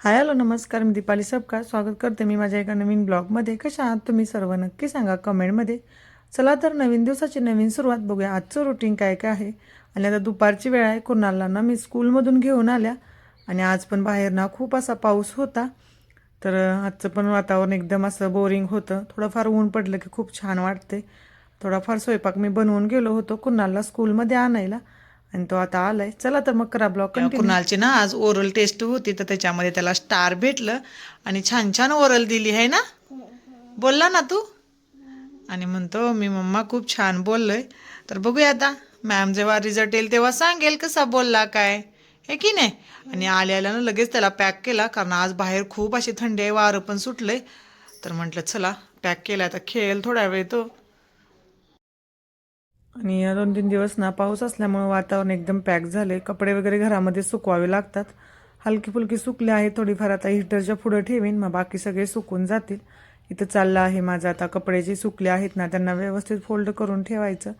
Hi hello नमस्कार. मी दीपाली सबका. स्वागत करते मी माझ्या एका नवीन ब्लॉगमध्ये. कशा आहात तुम्ही सर्व? नक्की सांगा कमेंटमध्ये. चला तर नवीन दिवसाची नवीन सुरुवात बघूया. आजचं रुटीन काय काय आहे? आणि आता दुपारची वेळ आहे. कुणाला ना मी स्कूलमधून घेऊन आल्या. आणि आज पण बाहेर ना खूप असा पाऊस होता. तर आजचं पण वातावरण एकदम असं बोरिंग होतं. थोडंफार ऊन पडलं की खूप छान वाटते. थोडाफार स्वयंपाक मी बनवून गेलो होतो कुणाला स्कूलमध्ये आणायला. आणि तो आता आलाय. चला तर मग करा कंटिन्यू कुणालची ना आज ओरल टेस्ट होती तर त्याच्यामध्ये त्याला स्टार भेटलं आणि छान छान ओरल दिली आहे ना? बोलला ना तू? आणि म्हणतो मी मम्मा खूप छान बोललोय. तर बघूया आता. मॅम जेव्हा रिझल्ट येईल तेव्हा सांगेल कसा बोलला काय. हे की नाही? आणि आल्याला ना लगेच त्याला पॅक केला कारण आज बाहेर खूप अशी थंडी आहे वारं पण सुटलंय. तर म्हटलं चला पॅक केला आता खेळेल थोडा वेळ तो. आणि या दोन तीन दिवस ना पाऊस असल्यामुळं वातावरण एकदम पॅक झाले कपडे वगैरे घरामध्ये सुकवावे लागतात. हलकी फुलकी सुकले आहे थोडीफार आता हिटरच्या पुढं ठेवीन मग बाकी सगळे सुकून जातील. इथं चाललं आहे माझं आता कपडे जे सुकले आहेत ना त्यांना व्यवस्थित फोल्ड करून ठेवायचं.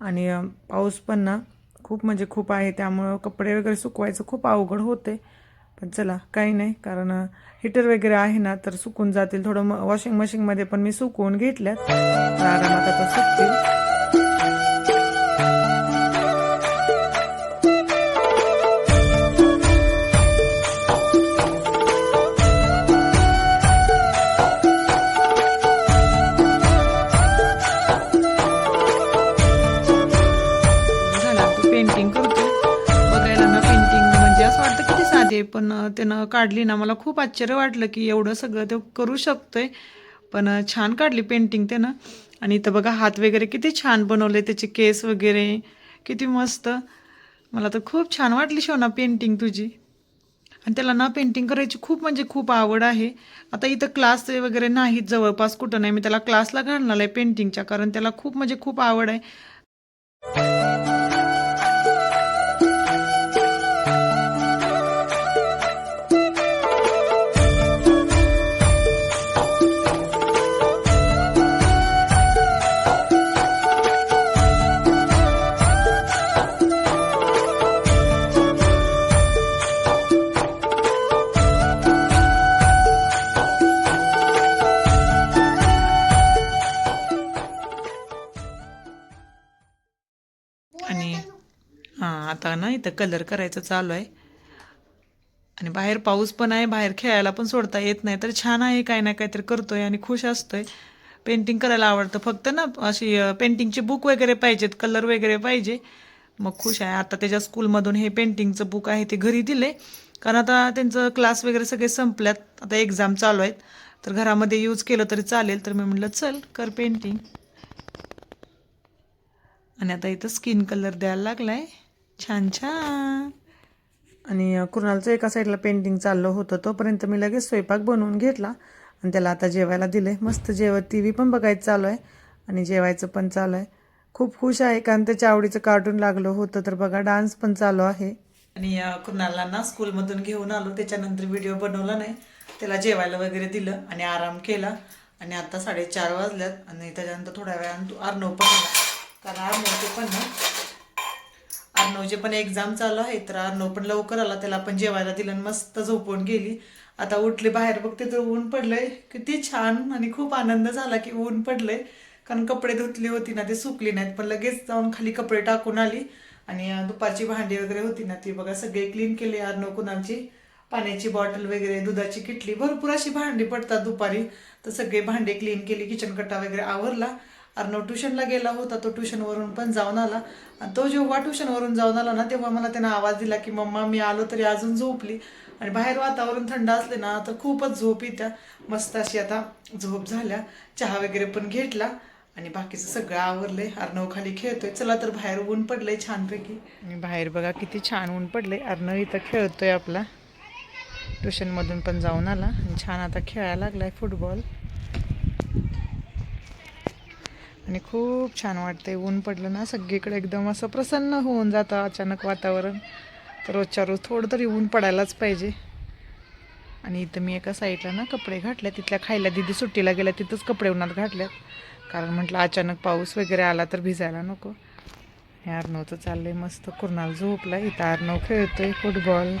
आणि पाऊस पण ना खूप म्हणजे खूप आहे त्यामुळं कपडे वगैरे सुकवायचं खूप अवघड होते पण चला काही नाही कारण हिटर वगैरे आहे ना तर सुकून जातील. थोडं वॉशिंग मशीनमध्ये पण मी सुकवून घेतल्यात. आरामात आता सुकतील. वाटतं पण त्यानं काढली ना. मला खूप आश्चर्य वाटलं की एवढं सगळं ते करू शकतोय. पण छान काढली पेंटिंग त्यानं. आणि इथं बघा हात वगैरे किती छान बनवले त्याचे केस वगैरे. किती मस्त. मला तर खूप छान वाटली शोना पेंटिंग तुझी. आणि त्याला ना पेंटिंग करायची खूप म्हणजे खूप आवड आहे. आता इथं क्लास वगैरे नाहीत जवळपास कुठं नाही. मी त्याला क्लासला घालणार आहे पेंटिंगच्या कारण त्याला खूप म्हणजे खूप आवड आहे. आणि हां आता ना इथं कलर करायचं चालू आहे. आणि बाहेर पाऊस पण आहे बाहेर खेळायला पण सोडता येत नाही. तर छान आहे काय ना काहीतरी करतोय आणि खुश असतोय. पेंटिंग करायला आवडतं. फक्त ना अशी पेंटिंगची बुक वगैरे पाहिजेत कलर वगैरे पाहिजे. मग खुश आहे. आता त्याच्या स्कूलमधून हे पेंटिंगचं बुक आहे ते घरी दिले कारण आता त्यांचं क्लास वगैरे सगळे संपल्यात. आता एक्झाम चालू आहेत. तर घरामध्ये यूज केलं तरी चालेल. तर मी म्हटलं चल कर पेंटिंग आणि आता इथं स्किन कलर द्यायला लागलाय. छान छान. आणि कुणालचं एका साईडला पेंटिंग चाललं होतं तोपर्यंत मी लगेच स्वयंपाक बनवून घेतला. आणि त्याला आता जेवायला दिले मस्त जेव टी व्ही पण बघायचं चालू आहे. आणि जेवायचं पण चालू आहे. खूप खुश आहे कारण त्याच्या आवडीचं कार्टून लागलं होतं तर बघा डान्स पण चालू आहे. आणि कुणाला ना स्कूलमधून घेऊन आलो त्याच्यानंतर व्हिडिओ बनवला नाही. त्याला जेवायला वगैरे दिलं आणि आराम केला. आणि आता साडेचार वाजल्यात आणि त्याच्यानंतर थोड्या वेळानं तू अर्णव पण आला कारण अर्णवचे पण ना अर्णवचे पण एक्झाम चालू आहे तर अर्णव पण लवकर आला त्याला पण जेवायला दिलं आणि मस्त झोपून गेली. आता उठली बाहेर बघते तर ऊन पडलंय. किती छान आणि खूप आनंद झाला की ऊन पडलंय. कारण कपडे धुतली होती ना ते सुकली नाहीत पण लगेच जाऊन खाली कपडे टाकून आली. आणि दुपारची भांडी वगैरे होती ना ती बघा सगळे क्लीन केले अर्णव कुणाची पाण्याची बॉटल वगैरे दुधाची किटली भरपूर अशी भांडी पडतात दुपारी. तर सगळे भांडे क्लीन केली किचन कट्टा वगैरे आवरला. अर्णव ट्युशनला गेला होता तो ट्युशनवरून पण जाऊन आला. आणि तो जेव्हा ट्युशनवरून जाऊन आला ना तेव्हा मला त्यानं आवाज दिला की मम्मा मी आलो तरी अजून झोपली. आणि बाहेर वातावरण थंड असले ना तर खूपच झोप येत्या. मस्त अशी आता झोप झाल्या. चहा वगैरे पण घेतला. आणि बाकीचं सगळं आवरलंय. अर्णव खाली खेळतोय. चला तर बाहेर ऊन पडलंय छानपैकी. आणि बाहेर बघा किती छान ऊन पडलंय. अर्णव इथं खेळतोय आपला. ट्युशनमधून पण जाऊन आला. आणि छान आता खेळायला लागलाय फुटबॉल आणि खूप छान वाटते ऊन पडलं ना सगळीकडे एकदम असं प्रसन्न होऊन जातं अचानक वातावरण. तर रोजच्या रोज थोडं तरी ऊन पडायलाच पाहिजे. आणि इथं मी एका साईडला ना कपडे घातले तिथल्या खायला दिदी सुट्टीला गेल्या तिथंच कपडे उन्हात घातल्यात. कारण म्हटलं अचानक पाऊस वगैरे आला तर भिजायला नको. हे अर्णवचं चाललंय मस्त. कुर्नाल झोपला इथं अर्णव खेळतोय. फुटबॉल.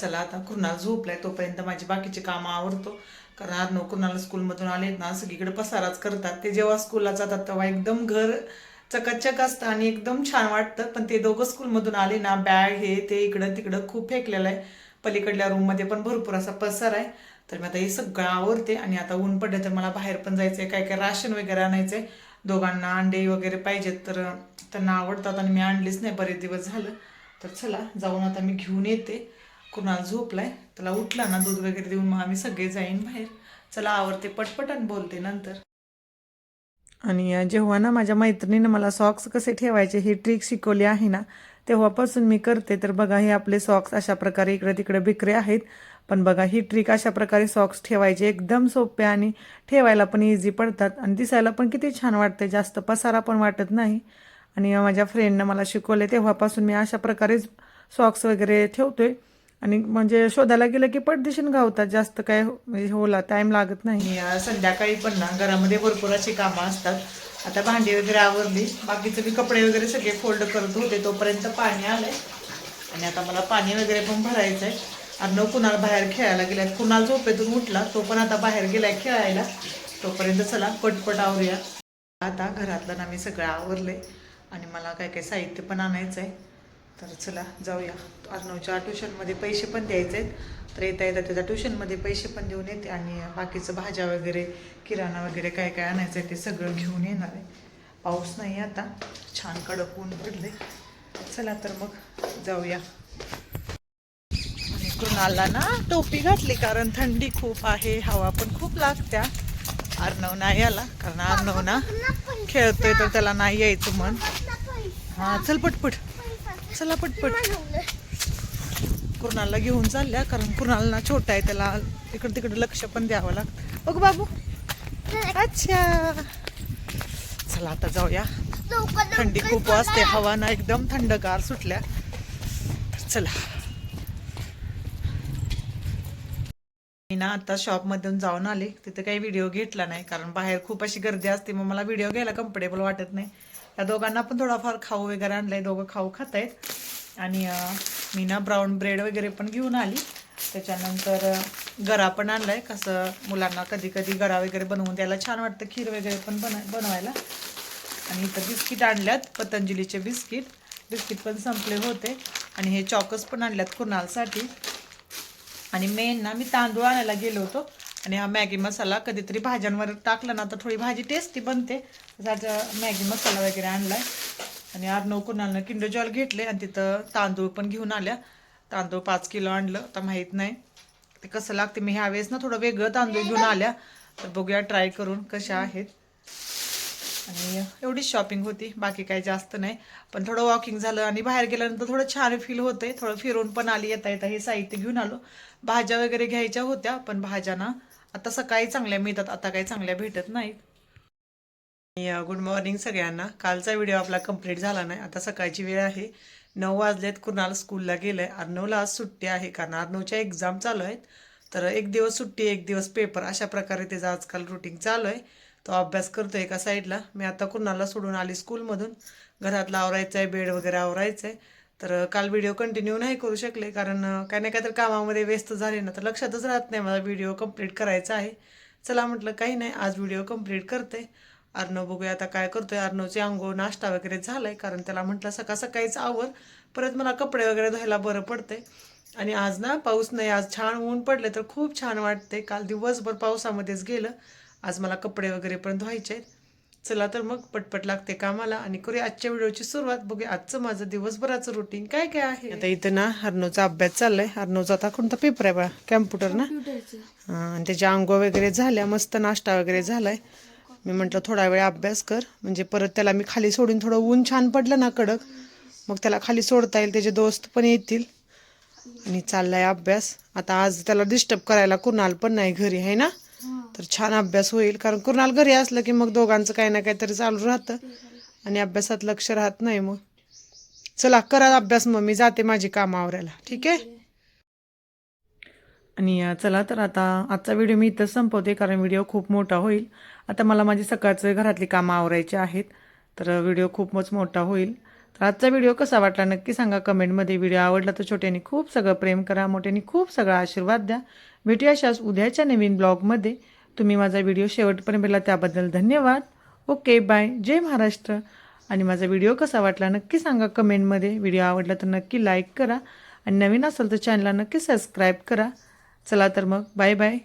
चला आता कुणाल झोपलाय तोपर्यंत माझी बाकीची कामं आवडतो कारण आज नो कुणाला स्कूलमधून आलेत ना सगळीकडे पसाराच करतात. ते जेव्हा स्कूलला जातात तेव्हा एकदम घर चकाचक असतं आणि एकदम छान वाटतं. पण ते दोघं स्कूलमधून आले ना बॅग हे ते इकडं तिकडं खूप फेकलेलं आहे. पलीकडल्या रूममध्ये पण भरपूर असा पसार आहे. तर मी आता हे सगळं आवडते आणि आता ऊन पडलं तर मला बाहेर पण जायचं आहे काय काय राशन वगैरे आणायचं आहे दोघांना अंडे वगैरे पाहिजेत तर त्यांना आवडतात आणि मी आणलीच नाही. बरेच दिवस झालं. तर चला जाऊन आता मी घेऊन येते. कुणाल झोपलाय? त्याला उठला ना दूध वगैरे देऊन मग आम्ही सगळे जाईन बाहेर. चला आवडते पटपट आणि बोलते नंतर. आणि जेव्हा ना माझ्या मैत्रिणीनं मला सॉक्स कसे ठेवायचे ही ट्रिक शिकवली आहे ना तेव्हापासून मी करते. तर बघा हे आपले सॉक्स अशा प्रकारे इकडे तिकडे बिकरे आहेत. पण बघा ही ट्रिक अशा प्रकारे सॉक्स ठेवायचे एकदम सोपे आणि ठेवायला पण इझी पडतात. आणि दिसायला पण किती छान वाटते जास्त पसारा पण वाटत नाही. आणि माझ्या फ्रेंडनं मला शिकवले तेव्हापासून मी अशा प्रकारेच सॉक्स वगैरे ठेवतोय. आणि म्हणजे शोधायला गेलं की पटदिशीन गावतात जास्त काय म्हणजे होला टाईम लागत नाही. संध्याकाळी पण ना घरामध्ये भरपूर अशी कामं असतात. आता भांडी वगैरे आवरली. बाकीचे मी कपडे वगैरे सगळे फोल्ड करत होते. तोपर्यंत पाणी आलंय. आणि आता मला पाणी वगैरे पण भरायचं आहे अर्णव कुणाल बाहेर खेळायला गेलाय कुणाल झोपेतून उठला तो पण आता बाहेर गेलाय खेळायला. तोपर्यंत चला पटपट आवरूया. आता घरातलं ना मी सगळं आवरले आणि मला काय काय साहित्य पण आणायचं आहे तर चला जाऊया. अर्णवच्या ट्युशनमध्ये पैसे पण द्यायचे आहेत तर येता येता त्याच्या ट्युशनमध्ये पैसे पण देऊन येते आणि बाकीचं भाज्या वगैरे किराणा वगैरे काय काय आणायचं आहे ते सगळं घेऊन येणार आहे. पाऊस नाही आता. छान कडक ऊन पडले चला तर मग जाऊया. आणि कृणालला ना टोपी घातली कारण थंडी खूप आहे हवा पण खूप लागत्या. अर्णव नाही आला कारण अर्णव ना खेळतोय तर त्याला नाही यायचं मन. हा चल पटपट. चला पटपट. कुणाला घेऊन चालल्या कारण कुणाला ना छोटा आहे त्याला इकडे तिकडे लक्ष पण द्यावं लागतं. बघ बाबू. अच्छा. चला आता जाऊया. थंडी खूप वाजते हवा ना एकदम थंडगार सुटल्या. चला. ना आता शॉपमधून जाऊन आले. तिथे काही व्हिडिओ घेतला नाही कारण बाहेर खूप अशी गर्दी असते मग मला व्हिडिओ घ्यायला कम्फर्टेबल वाटत नाही. या दोघांना पण थोडाफार खाऊ वगैरे आणलाय दोघं खाऊ खात आहेत आणि मी ना ब्राऊन ब्रेड वगैरे पण घेऊन आली. त्याच्यानंतर गरा पण आणलाय. कसं मुलांना कधी कधी गरा वगैरे बनवून द्यायला छान वाटतं खीर वगैरे पण बन बनवायला. आणि इथं बिस्किट आणल्यात पतंजलीचे बिस्किट बिस्किट पण संपले होते. आणि हे चॉकस पण आणल्यात कुणालसाठी. आणि मेन ना मी तांदूळ आणायला गेलो होतो. आणि हा मॅगी मसाला कधीतरी भाज्यांवर टाकला ना तर थोडी भाजी टेस्टी बनते. त्याचा मॅगी मसाला वगैरे आणला आणि अर्नव कुणालनं किंडो जॉल घेतले आणि तिथं तांदूळ पण घेऊन आल्या. तांदूळ पाच किलो आणलं आता माहीत नाही. ते कसं लागते मी ह्यावेळेस ना थोडं वेगळं तांदूळ घेऊन आल्या. तर बघूया ट्राय करून कशा आहेत. आणि एवढीच शॉपिंग होती. बाकी काही जास्त नाही. पण थोडं वॉकिंग झालं आणि बाहेर गेल्यानंतर थोडं छान फील होतंय. थोडं फिरून पण आली येता येता हे साहित्य घेऊन आलो. भाज्या वगैरे घ्यायच्या होत्या पण भाज्या ना आता सकाळी चांगल्या मिळतात. आता काही चांगल्या भेटत नाहीत. गुड मॉर्निंग सगळ्यांना. कालचा व्हिडिओ आपला कंप्लीट झाला नाही. आता सकाळची वेळ आहे. नऊ वाजलेत. कुणाल स्कूलला गेलंय. अर्नवला आज सुट्टी आहे. कारण अर्नवच्या एक्झाम चालू आहेत. तर एक दिवस सुट्टी एक दिवस पेपर अशा प्रकारे त्याचं आजकाल रुटीन चालू आहे. तो अभ्यास करतो एका साईडला. मी आता कुणाला सोडून आली स्कूलमधून. घरातलं आवरायचं आहे बेड वगैरे आवरायचं आहे तर काल व्हिडिओ कंटिन्यू नाही करू शकले कारण काय काही ना काहीतरी कामामध्ये व्यस्त झाले ना तर लक्षातच राहत नाही मला व्हिडिओ कंप्लीट करायचा आहे. चला म्हटलं काही नाही आज व्हिडिओ कंप्लीट करते. अर्णव बघूया आता काय करतोय. अर्णवचे अंघोळ नाश्ता वगैरे झालाय कारण त्याला म्हटलं सकाळ सकाळीच आवर. परत मला कपडे वगैरे धुवायला बरं पडते आणि आज ना पाऊस नाही आज छान ऊन पडले तर खूप छान वाटते काल दिवसभर पावसामध्येच गेलं. आज मला कपडे वगैरे पण धुवायचे आहेत. चला तर मग पटपट लागते कामाला आणि करूया आजच्या व्हिडिओची सुरुवात. बघूया आजचं माझं दिवसभराचं रुटीन काय काय आहे. आता इथं ना हरनोचा अभ्यास चाललाय. हरनोचा आता कोणता पेपर आहे बा? कॅम्प्युटर ना? हा, आणि त्याच्या अंघोळ वगैरे झाल्या मस्त नाश्ता वगैरे झालाय. मी म्हटलं थोडा वेळ अभ्यास कर. म्हणजे परत त्याला मी खाली सोडून थोडं ऊन छान पडलं ना कडक मग त्याला खाली सोडता येईल त्याचे दोस्त पण येतील. आणि चाललाय अभ्यास. आता आज त्याला डिस्टर्ब करायला कुणाल पण नाही घरी आहे ना? तर छान अभ्यास होईल. कारण कुणाल घरी असलं की मग दोघांचं काही ना काहीतरी चालू राहतं. आणि अभ्यासात लक्ष राहत नाही मग. चला करा अभ्यास मग. मी जाते माझी कामं आवरायला. ठीक आहे? आणि चला तर आता आजचा व्हिडिओ मी इथंच संपवते. कारण व्हिडिओ खूप मोठा होईल. आता मला माझी सकाळचं घरातली कामं आवरायची आहेत. तर व्हिडिओ खूपच मोठा होईल. तर आजचा व्हिडिओ कसा वाटला नक्की सांगा कमेंटमध्ये. व्हिडिओ आवडला तर छोट्याने खूप सगळं प्रेम करा मोठ्याने खूप सगळा आशीर्वाद द्या. भेटूया अशाच उद्याच्या नवीन ब्लॉगमध्ये. तुम्ही माझा व्हिडिओ शेवटपर्यंत पाहिला त्याबद्दल धन्यवाद. Okay bye. जय महाराष्ट्र. आणि माझा व्हिडिओ कसा वाटला नक्की सांगा कमेंटमध्ये. व्हिडिओ आवडला तर नक्की लाईक करा. आणि नवीन असेल तर चॅनलला नक्की सबस्क्राईब करा. चला तर मग बाय बाय